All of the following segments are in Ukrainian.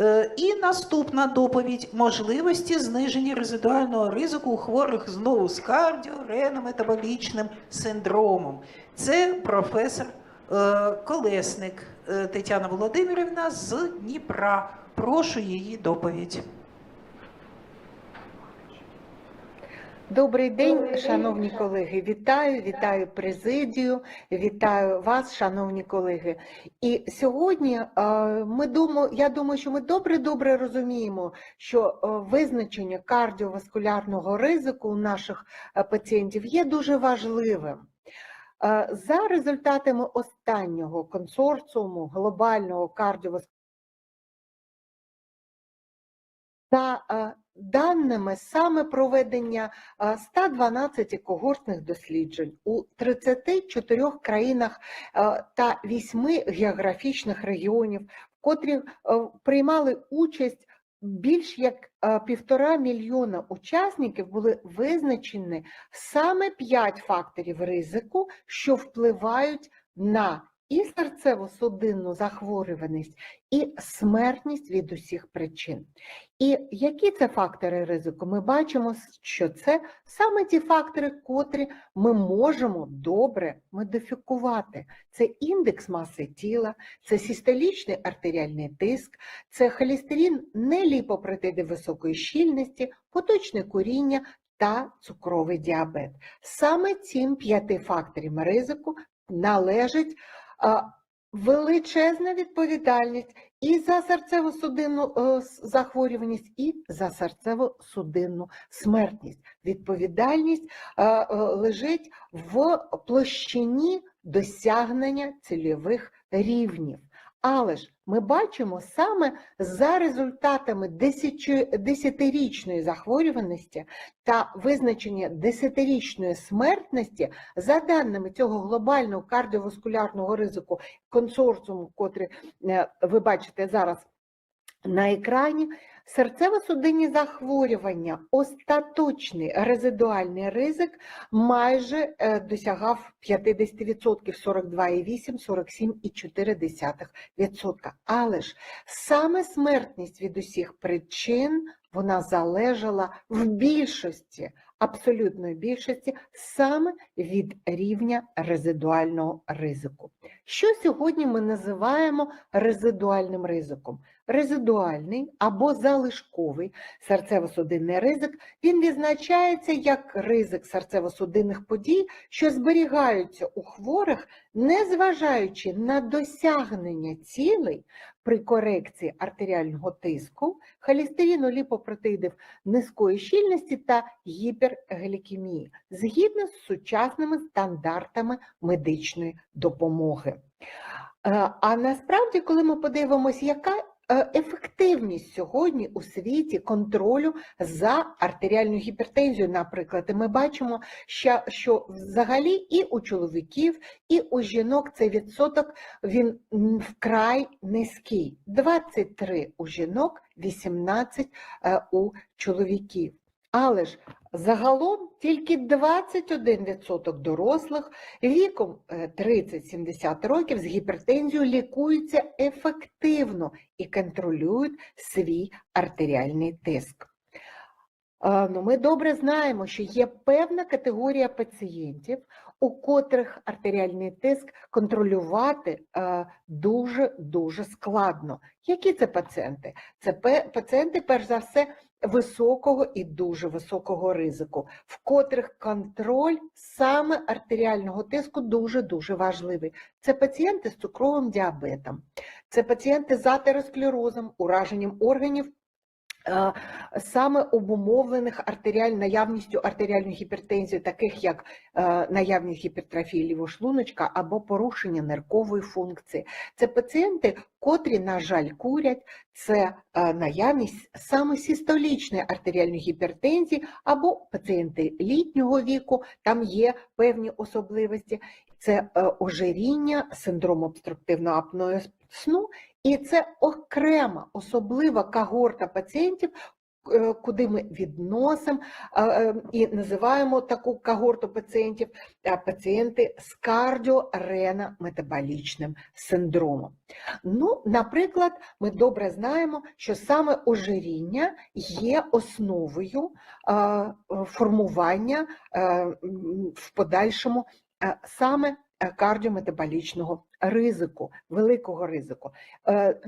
Е, І наступна доповідь можливості зниження резидуального ризику у хворих знову з кардіоренометаболічним синдромом. Це професор е, Колесник е, Тетяна Володимирівна з Дніпра. Прошу її доповідь. Добрий день, шановні колеги. Вітаю, вітаю президію, вітаю вас, шановні колеги. І сьогодні е, ми думаю, я думаю, що ми добре-добре розуміємо, що е, визначення кардіоваскулярного ризику у наших е, пацієнтів є дуже важливим. За результатами останнього консорціуму глобального кардіоваскулярного та даними саме проведення е, 112 когортних досліджень у 34 країнах та 8 географічних регіонів, в котрих е, приймали участь більш як е, півтора мільйона учасників, були визначені саме 5 факторів ризику, що впливають на і серцево-судинну захворюваність, і смертність від усіх причин. І які це фактори ризику? Ми бачимо, що це саме ті фактори, котрі ми можемо добре модифікувати. Це індекс маси тіла, це систолічний артеріальний тиск, це холестерин неліпопротиди високої щільності, поточне куріння та цукровий діабет. Саме цим п'яти факторам ризику належить величезна відповідальність і за серцево-судинну е, захворюваність, і за серцево-судинну смертність. Відповідальність е, е, лежить в площині досягнення цільових рівнів. Але ж ми бачимо саме за результатами десятирічної захворюваності та визначення десятирічної смертності, за даними цього глобального кардіоваскулярного ризику консорціуму, котрий е, ви бачите зараз на екрані, серцево-судинні захворювання, остаточний резидуальний ризик майже е, досягав 50%, 42,8, 47,4%. Але ж саме смертність від усіх причин вона залежала в більшості, абсолютної більшості, саме від рівня резидуального ризику. Що сьогодні ми називаємо резидуальним ризиком? Резидуальний або залишковий серцево-судинний ризик він відзначається як ризик серцево-судинних подій, що зберігаються у хворих, незважаючи на досягнення цілей при корекції артеріального тиску, холестерину, ліпопротеїдів низької щільності та гіперглікемії, згідно з сучасними стандартами медичної допомоги. Е, А насправді, коли ми подивимося, яка ефективність сьогодні у світі контролю за артеріальною гіпертензією, наприклад, і ми бачимо, що, що взагалі і у чоловіків, і у жінок цей відсоток він вкрай низький. 23 у жінок, 18 е, у чоловіків. Але ж загалом тільки 21% дорослих віком е, 30-70 років з гіпертензією лікуються ефективно і контролюють свій артеріальний тиск. Е, Ну, ми добре знаємо, що є певна категорія пацієнтів, у котрих артеріальний тиск контролювати е, дуже-дуже складно. Які це пацієнти? Це пацієнти, перш за все, високого і дуже високого ризику, в котрих контроль саме артеріального тиску дуже-дуже важливий. Це пацієнти з цукровим діабетом, це пацієнти з атеросклерозом, ураженням органів саме обумовлених артеріаль, наявністю артеріальної гіпертензії, таких як е, наявність гіпертрофії лівошлуночка або порушення ниркової функції. Це пацієнти, котрі, на жаль, курять, це е, наявність саме систолічної артеріальної гіпертензії або пацієнти літнього віку, там є певні особливості. Це е, ожиріння, синдром обструктивного апної сну, і це окрема особлива когорта пацієнтів, е, куди ми відносимо е, е, і називаємо таку когорту пацієнтів пацієнти з кардіоренометаболічним синдромом. Ну, наприклад, ми добре знаємо, що саме ожиріння є основою формування в подальшому саме кардіометаболічного ризику, великого ризику. Е,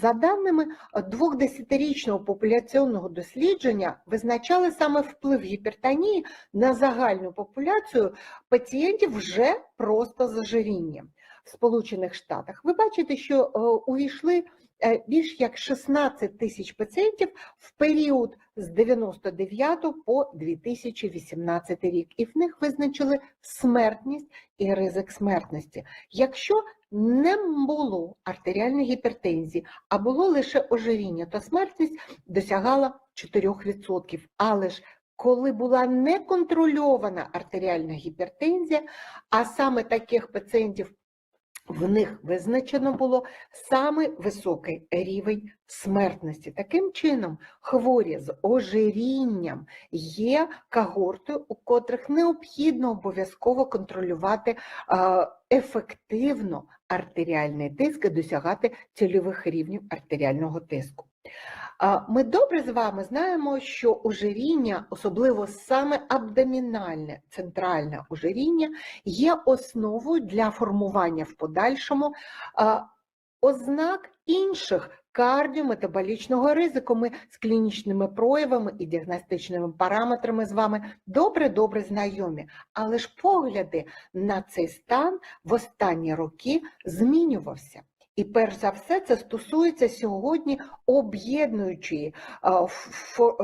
За даними двох двохдесятирічного популяційного дослідження, визначали саме вплив гіпертонії на загальну популяцію пацієнтів вже просто з ожирінням в Сполучених Штатах. Ви бачите, що е, увійшли е, більш як 16 тисяч пацієнтів в період з 99 по 2018 рік, і в них визначили смертність і ризик смертності. Якщо не було артеріальної гіпертензії, а було лише ожиріння, то смертність досягала 4%. Але ж коли була неконтрольована артеріальна гіпертензія, а саме таких пацієнтів в них визначено було саме високий рівень смертності. Таким чином, хворі з ожирінням є когортою, у котрих необхідно обов'язково контролювати ефективно артеріальний тиск і досягати цільових рівнів артеріального тиску. Ми добре з вами знаємо, що ожиріння, особливо саме абдомінальне центральне ожиріння, є основою для формування в подальшому ознак інших кардіометаболічного ризику. Ми з клінічними проявами і діагностичними параметрами з вами добре-добре знайомі. Але ж погляди на цей стан в останні роки змінювався. І перш за все це стосується сьогодні об'єднуючої а,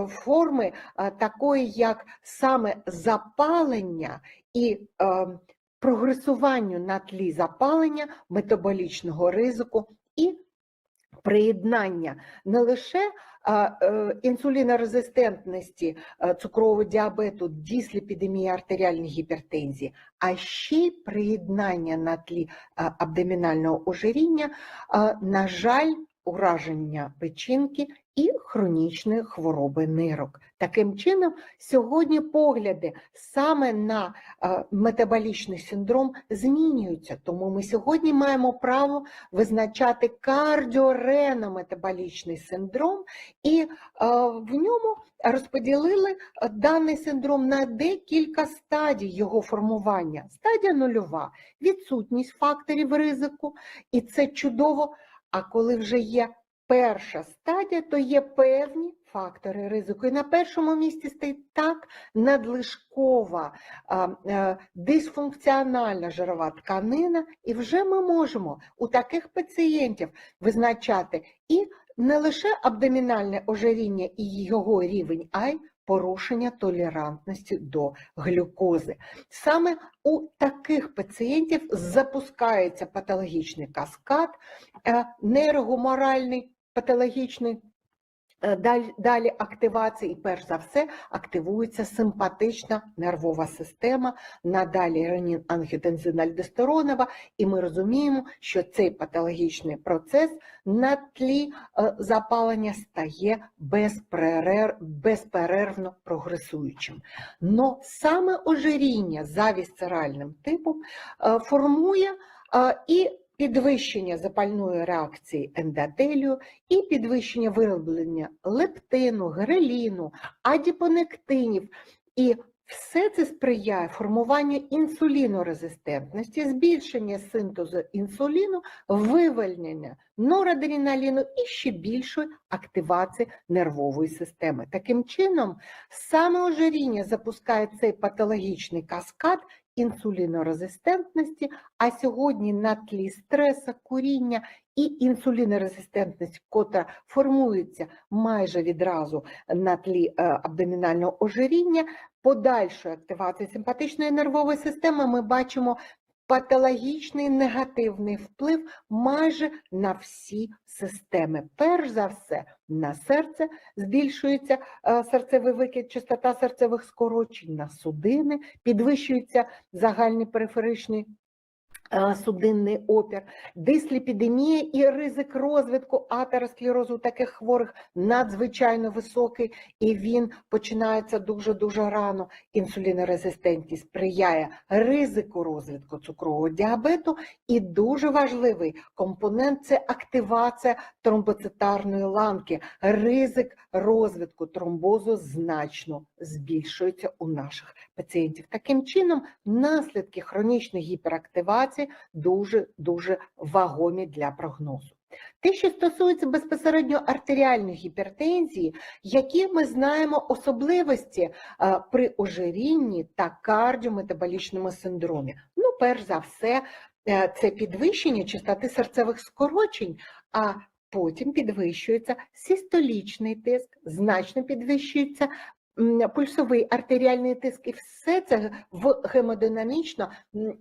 форми такої, як саме запалення і е, прогресуванню на тлі запалення, метаболічного ризику приєднання. Не лише е, інсулінорезистентності, е, цукрового діабету, дісліпідемії, артеріальної гіпертензії, а ще й приєднання на тлі абдомінального ожиріння, на жаль, ураження печінки і хронічної хвороби нирок. Таким чином, сьогодні погляди саме на е, метаболічний синдром змінюються, тому ми сьогодні маємо право визначати кардіоренометаболічний синдром, і е, в ньому розподілили е, даний синдром на декілька стадій його формування. Стадія нульова відсутність факторів ризику, і це чудово. А коли вже є перша стадія, то є певні фактори ризику. І на першому місці стоїть так надлишкова е, дисфункціональна жирова тканина, і вже ми можемо у таких пацієнтів визначати і не лише абдомінальне ожиріння і його рівень, а й порушення толерантності до глюкози. Саме у таких пацієнтів запускається патологічний каскад, е, нейрогуморальний патологічний е, Далі активація, і перш за все активується симпатична нервова система, надалі ренін ангіотензин-альдостеронова, і ми розуміємо, що цей патологічний процес на тлі е, запалення стає безперер- безперервно прогресуючим. Но саме ожиріння за вісцеральним типом е, формує і підвищення запальної реакції ендотелію, і підвищення вироблення лептину, греліну, адіпонектинів. І все це сприяє формуванню інсулінорезистентності, збільшення синтезу інсуліну, вивільнення норадреналіну і ще більшої активації нервової системи. Таким чином, саме ожиріння запускає цей патологічний каскад інсулінорезистентності, а сьогодні на тлі стреса, куріння і інсулінорезистентність, котра формується майже відразу на тлі е, абдомінального ожиріння, подальшої активації симпатичної нервової системи ми бачимо патологічний негативний вплив майже на всі системи. Перш за все, на серце збільшується е, серцевий викид, частота серцевих скорочень, на судини, підвищується загальний периферичний судинний опір, дисліпідемія і ризик розвитку атеросклерозу у таких хворих надзвичайно високий, і він починається дуже-дуже рано. Інсулінорезистентність сприяє ризику розвитку цукрового діабету, і дуже важливий компонент це активація тромбоцитарної ланки. Ризик розвитку тромбозу значно збільшується у наших пацієнтів. Таким чином, наслідки хронічної гіперактивації дуже дуже вагомі для прогнозу. Те, що стосується безпосередньо артеріальної гіпертензії, які ми знаємо особливості е, при ожирінні та кардіометаболічному синдромі. Ну, перш за все, е, це підвищення частоти серцевих скорочень, а потім підвищується систолічний тиск, значно підвищується пульсовий артеріальний тиск, і все це в гемодинамічно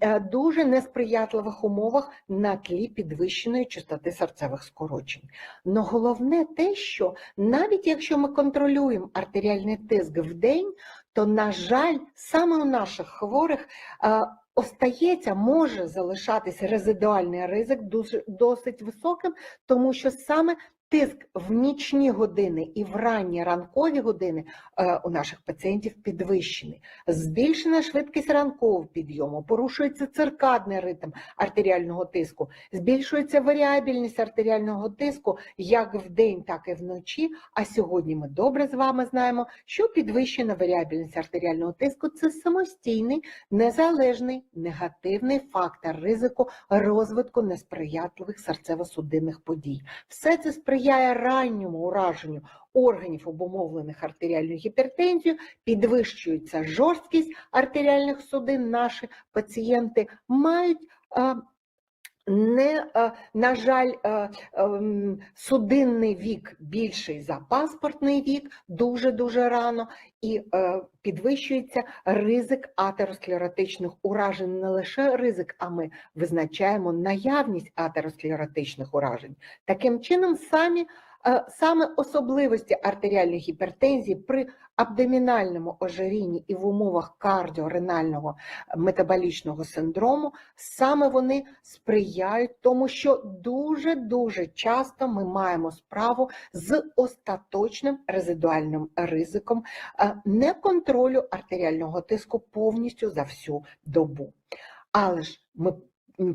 е, дуже несприятливих умовах на тлі підвищеної частоти серцевих скорочень. Но головне те, що навіть якщо ми контролюємо артеріальний тиск в день, то, на жаль, саме у наших хворих е, остається, може залишатися резидуальний ризик досить високим, тому що саме тиск в нічні години і в ранні ранкові години е, у наших пацієнтів підвищений. Збільшена швидкість ранкового підйому, порушується циркадний ритм артеріального тиску, збільшується варіабільність артеріального тиску як вдень, так і вночі. А сьогодні ми добре з вами знаємо, що підвищена варіабільність артеріального тиску це самостійний, незалежний негативний фактор ризику розвитку несприятливих серцево-судинних подій. Все це сприяє ранньому ураженню органів, обумовлених артеріальною гіпертензією, підвищується жорсткість артеріальних судин. Наші пацієнти мають. Не, на жаль, ем, судинний вік більший за паспортний вік, дуже-дуже рано, і е, підвищується ризик атеросклеротичних уражень. Не лише ризик, а ми визначаємо наявність атеросклеротичних уражень. Таким чином, самі, е, саме особливості артеріальної гіпертензії при абдомінальному ожирінні і в умовах кардіоренального метаболічного синдрому, саме вони сприяють тому, що дуже-дуже часто ми маємо справу з остаточним резидуальним ризиком е, неконтролю артеріального тиску повністю за всю добу. Але ж ми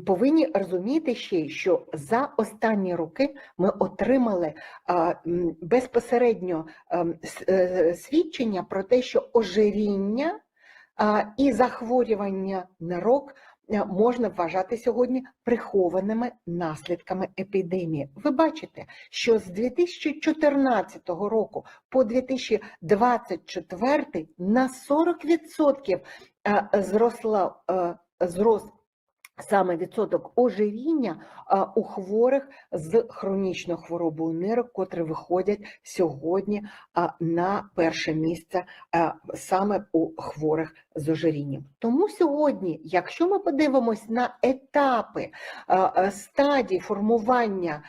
повинні розуміти ще, що за останні роки ми отримали безпосередньо е, свідчення про те, що ожиріння і захворювання на рок можна вважати сьогодні прихованими наслідками епідемії. Ви бачите, що з 2014 року по 2024 на 40% е, зросла зрос саме відсоток ожиріння у хворих з хронічною хворобою нирок, котрі виходять сьогодні на перше місце саме у хворих з ожирінням. Тому сьогодні, якщо ми подивимось на етапи стадії формування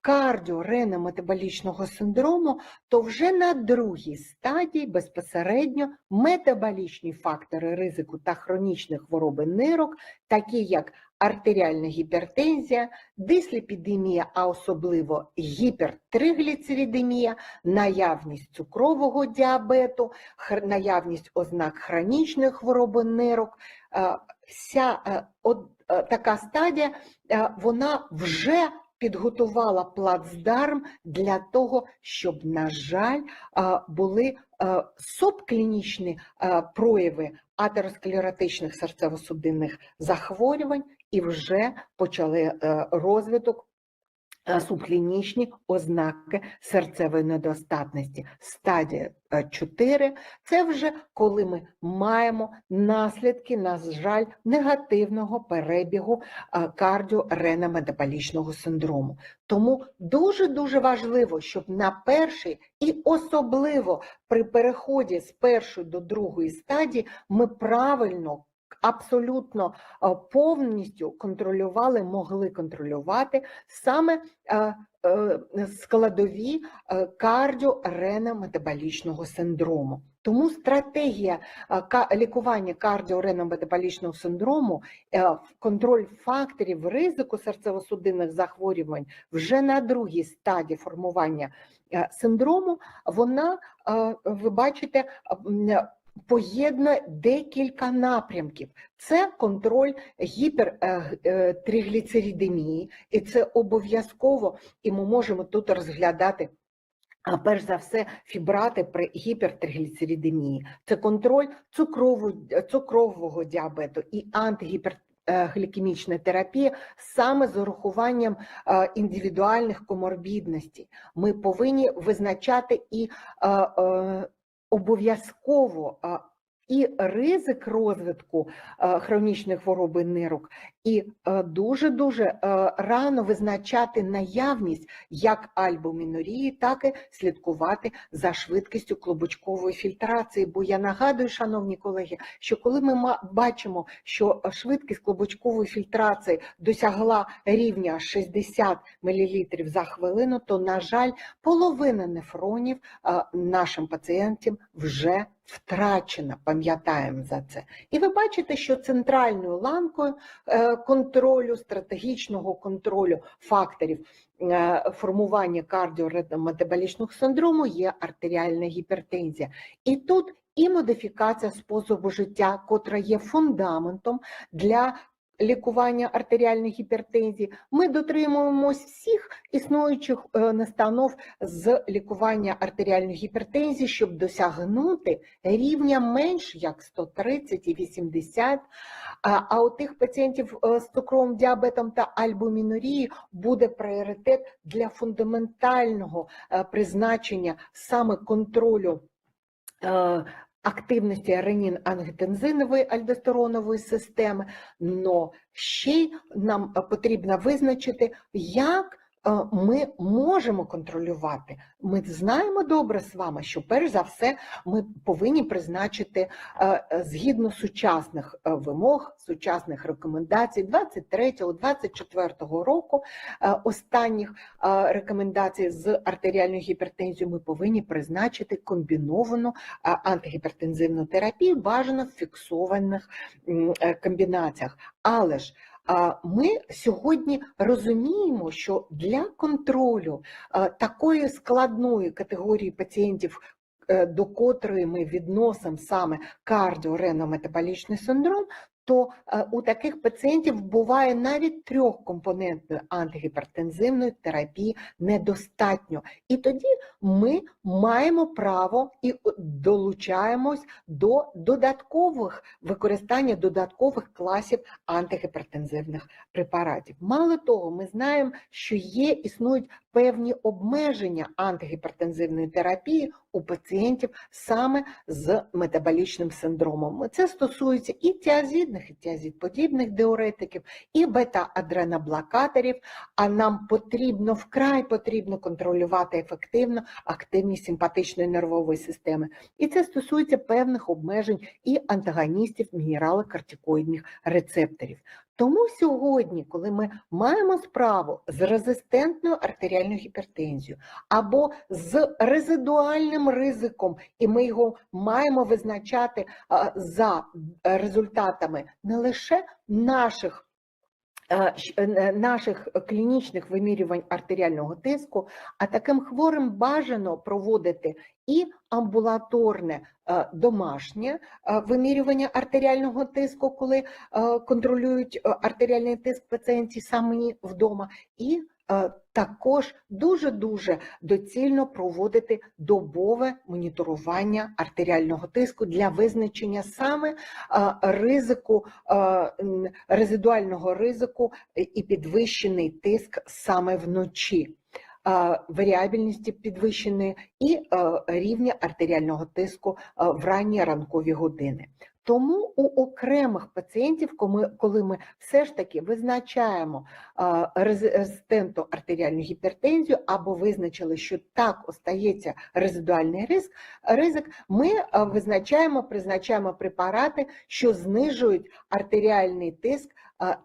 кардіоренометаболічного синдрому, то вже на другій стадії безпосередньо метаболічні фактори ризику та хронічні хвороби нирок, такі як артеріальна гіпертензія, дисліпідемія, а особливо гіпертригліцеридемія, наявність цукрового діабету, наявність ознак хронічної хвороби нирок. Е, Вся е, е, така стадія, е, вона вже підготувала плацдарм для того, щоб, на жаль, були субклінічні прояви атеросклеротичних серцево-судинних захворювань і вже почали е, розвиток субклінічні ознаки серцевої недостатності. Стадія 4 – це вже коли ми маємо наслідки, на жаль, негативного перебігу е, кардіоренометаболічного синдрому. Тому дуже-дуже важливо, щоб на перший і особливо при переході з першої до другої стадії ми правильно абсолютно повністю контролювали, могли контролювати саме е, складові е, кардіоренометаболічного синдрому. Тому стратегія лікування кардіоренометаболічного синдрому, е, контроль факторів ризику серцево-судинних захворювань вже на другій стадії формування синдрому, вона, ви бачите, поєднує декілька напрямків. Це контроль гіпертригліцеридемії, і це обов'язково, і ми можемо тут розглядати. А перш за все, фібрати при гіпертригліцеридемії. Це контроль цукрову, цукрового діабету і антигіперглікемічна терапія саме з урахуванням е, індивідуальних коморбідностей. Ми повинні визначати і е, е, обов'язково і ризик розвитку хронічної хвороби нирок, і е, дуже-дуже е, рано визначати наявність як альбумінурії, так і слідкувати за швидкістю клубочкової фільтрації. Бо я нагадую, шановні колеги, що коли ми бачимо, що швидкість клубочкової фільтрації досягла рівня 60 мл за хвилину, то, на жаль, половина нефронів е, нашим пацієнтам вже втрачена. Пам'ятаємо за це. І ви бачите, що центральною ланкою е, контролю, стратегічного контролю факторів е, формування кардіометаболічного синдрому є артеріальна гіпертензія. І тут і модифікація способу життя, котра є фундаментом для лікування артеріальної гіпертензії. Ми дотримуємось всіх існуючих е, настанов з лікування артеріальної гіпертензії, щоб досягнути рівня менш як 130 і 80. А, у тих пацієнтів е, з цукровим діабетом та альбумінурією буде пріоритет для фундаментального е, призначення саме контролю активності ренін-ангітензинової альдостеронової системи, но ще й нам потрібно визначити, як ми можемо контролювати. Ми знаємо добре з вами, що перш за все ми повинні призначити е, е, згідно сучасних е, вимог, сучасних рекомендацій 23-24 року е, останніх е, рекомендацій з артеріальною гіпертензією ми повинні призначити комбіновану е, антигіпертензивну терапію, бажано в фіксованих е, комбінаціях. Але ж ми сьогодні розуміємо, що для контролю такої складної категорії пацієнтів, е, до котрої ми відносимо саме кардіоренометаболічний синдром, то е, у таких пацієнтів буває навіть трьохкомпонентної антигіпертензивної терапії недостатньо. І тоді ми маємо право і долучаємось до додаткових використання додаткових класів антигіпертензивних препаратів. Мало того, ми знаємо, що є існують певні обмеження антигіпертензивної терапії у пацієнтів саме з метаболічним синдромом. Це стосується і тіазідних, і тязідподібних диуретиків, і бета-адреноблокаторів, а нам потрібно вкрай потрібно контролювати ефективно активність симпатичної нервової системи. І це стосується певних обмежень і антагоністів мінералокортикоїдних рецепторів. Тому сьогодні, коли ми маємо справу з резистентною артеріальною гіпертензією або з резидуальним ризиком, і ми його маємо визначати за результатами не лише наших наших клінічних вимірювань артеріального тиску, а таким хворим бажано проводити і амбулаторне е, домашнє е, вимірювання артеріального тиску, коли е, контролюють е, артеріальний тиск пацієнтів самі вдома, і е, також дуже-дуже доцільно проводити добове моніторування артеріального тиску для визначення саме е, ризику, е, резидуального ризику і підвищений тиск саме вночі. е, Варіабельності підвищеної і е, рівня артеріального тиску е, в ранні ранкові години. Тому у окремих пацієнтів, коли- ми все ж таки визначаємо резистентну артеріальну гіпертензію або визначили, що так остається резидуальний ризик, ризик ми визначаємо, призначаємо препарати, що знижують артеріальний тиск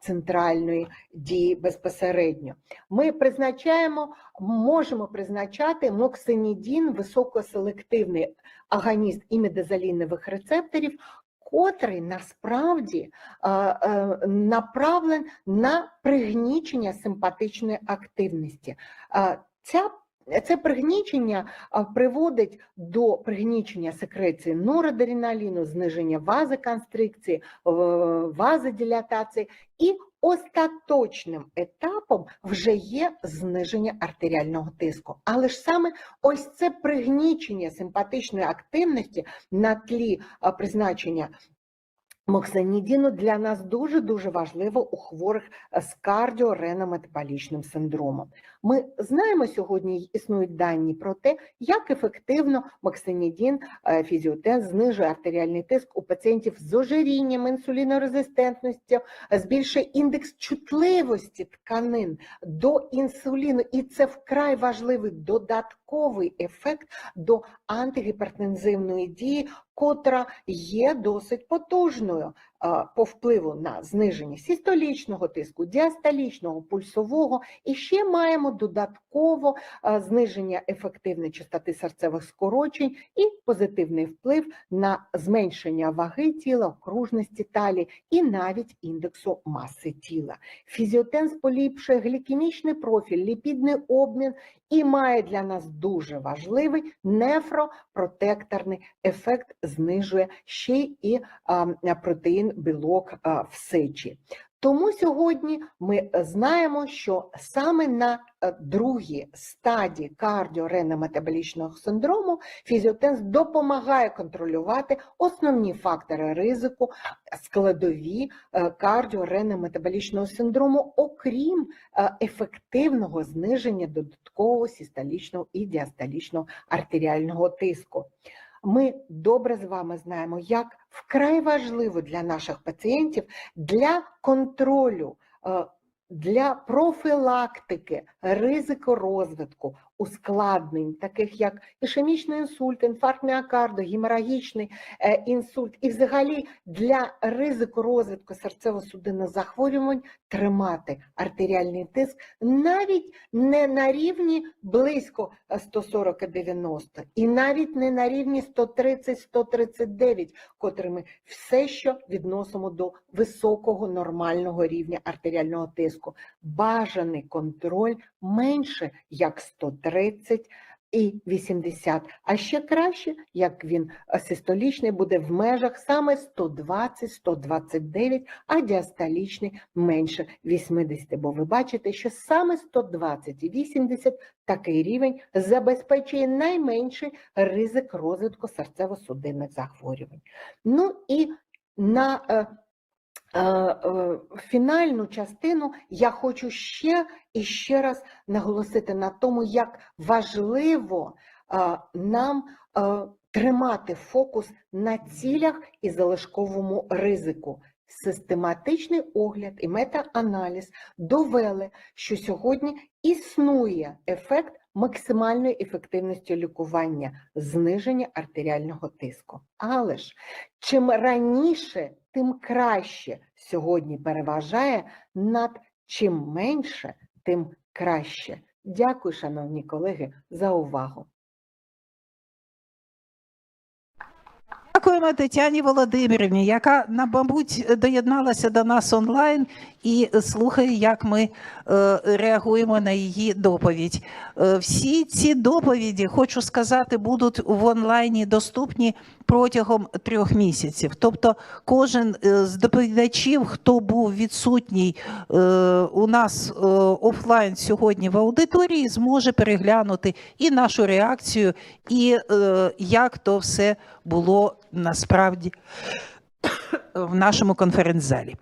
центральної дії безпосередньо. Ми призначаємо, можемо призначати моксинідін, високоселективний агоніст імідозалінових рецепторів, котрий насправді е, е, направлен на пригнічення симпатичної активності. Е, Ця це пригнічення приводить до пригнічення секреції норадреналіну, зниження вазоконстрикції, е, вазодилатації і остаточним етапом вже є зниження артеріального тиску. Але ж саме ось це пригнічення симпатичної активності на тлі призначення Моксанідіну для нас дуже-дуже важливо у хворих з кардіоренометаболічним синдромом. Ми знаємо сьогодні існують дані про те, як ефективно моксанідін е, фізіотен знижує артеріальний тиск у пацієнтів з ожирінням, інсулінорезистентністю, е, збільшує індекс чутливості тканин до інсуліну, і це вкрай важливий додатковий ефект до антигіпертензивної дії, котра є досить потужною по впливу на зниження систолічного тиску, діастолічного, пульсового, і ще маємо додатково зниження ефективної частоти серцевих скорочень і позитивний вплив на зменшення ваги тіла, окружності талії і навіть індексу маси тіла. Фізіотенз поліпшує глікемічний профіль, ліпідний обмін і має для нас дуже важливий нефропротекторний ефект, знижує ще і протеїн білок в сечі. Тому сьогодні ми знаємо, що саме на е, другій стадії кардіоренометаболічного синдрому фізіотенз допомагає контролювати основні фактори ризику, складові е, кардіоренометаболічного синдрому, окрім е, ефективного зниження додаткового систолічного і діастолічного артеріального тиску. Ми добре з вами знаємо, як вкрай важливо для наших пацієнтів для контролю, е, для профілактики ризику розвитку ускладнень, таких як ішемічний інсульт, інфаркт міокарду, геморагічний е, інсульт, і взагалі для ризику розвитку серцево-судинних захворювань тримати артеріальний тиск навіть не на рівні близько 140 і 90, і навіть не на рівні 130-139, котрі ми все ще відносимо до високого нормального рівня артеріального тиску. Бажаний контроль менше як 130 і 80, а ще краще, як він е, систолічний буде в межах саме 120-129, а діастолічний менше 80. Бо ви бачите, що саме 120 і 80 такий рівень забезпечує найменший ризик розвитку серцево-судинних захворювань. Ну і на е, фінальну частину я хочу ще і ще раз наголосити на тому, як важливо е, нам е, тримати фокус на цілях і залишковому ризику. Систематичний огляд і метааналіз довели, що сьогодні існує ефект максимальної ефективності лікування, зниження артеріального тиску. Але ж чим раніше, тим краще сьогодні переважає над чим менше, тим краще. Дякую, шановні колеги, за увагу. Дякуємо Тетяні Володимирівні, яка, мабуть, доєдналася до нас онлайн і слухає, як ми е, реагуємо на її доповідь. Е, всі ці доповіді, хочу сказати, будуть в онлайні доступні протягом трьох місяців. Тобто, кожен е, з доповідачів, хто був відсутній е, у нас е, офлайн сьогодні в аудиторії, зможе переглянути і нашу реакцію, і е, як то все було насправді в нашому конференц-залі.